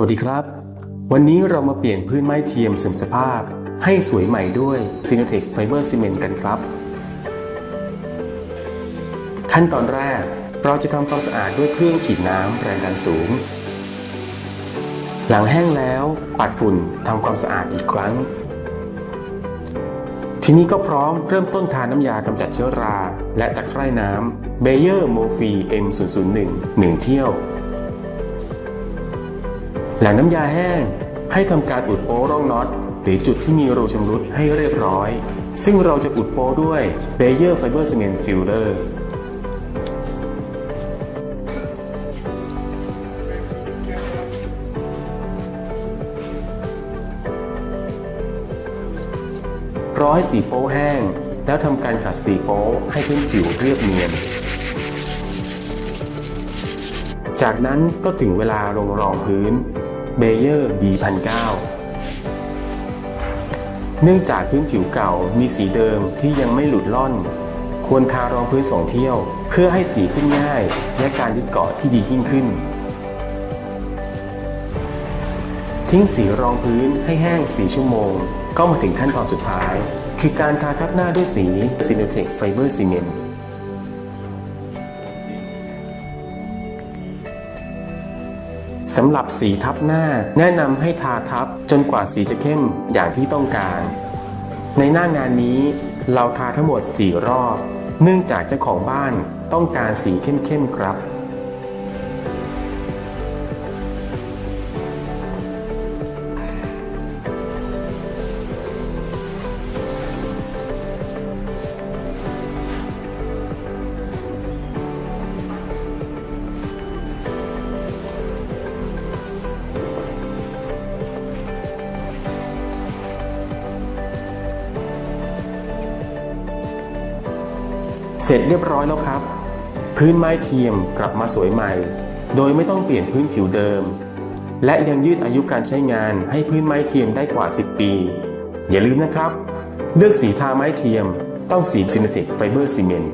สวัสดีครับ วันนี้เรามาเปลี่ยนพื้นไม้เทียมเสื่อมสภาพ ให้สวยใหม่ด้วย s y n o t e c Fiber Cement กันครับ ขั้นตอนแรกเราจะทำความสะอาดด้วยเครื่องฉีดน้ำแรงดันสูง หลังแห้งแล้วปัดฝุ่นทำความสะอาดอีกครั้ง ทีนี้ก็พร้อมเริ่มต้นทาน้ำยากำจัดเชื้อรา และตะไคร่น้ำ Bayer m o f i M001 1เที่ยว หลังน้ำยาแห้ง ให้ทำการอุดโป้ร่องน็อต หรือจุดที่มีรูชำรุดให้เรียบร้อย ซึ่งเราจะอุดโป้ด้วย Bayer Fiber Cement Filler ร้อยสีโป้แห้ง แล้วทำการขัดสีโป้ให้พื้นผิวเรียบเนียน จากนั้นก็ถึงเวลาลงรองพื้น เบเยอร์ B1009 เนื่องจากพื้นผิวเก่ามีสีเดิมที่ยังไม่หลุดล่อน ควรทารองพื้นสองเที่ยว เพื่อให้สีขึ้นง่าย และการยึดเกาะที่ดียิ่งขึ้น ทิ้งสีรองพื้นให้แห้ง 4 ชั่วโมง ก็มาถึงขั้นตอนสุดท้าย คือการทาทับหน้าด้วยสี s y n o t e c Fiber Cement สำหรับสีทับหน้า แนะนำให้ทาทับจนกว่าสีจะเข้มอย่างที่ต้องการ ในหน้างานนี้เราทาทั้งหมด 4 รอบ เนื่องจากเจ้าของบ้านต้องการสีเข้มๆครับ เสร็จเรียบร้อยแล้วครับ พื้นไม้เทียมกลับมาสวยใหม่ โดยไม่ต้องเปลี่ยนพื้นผิวเดิม และยังยืดอายุการใช้งานให้พื้นไม้เทียมได้กว่า 10 ปี อย่าลืมนะครับ เลือกสีทาไม้เทียมต้องสี s y n t h e t Fiber Cement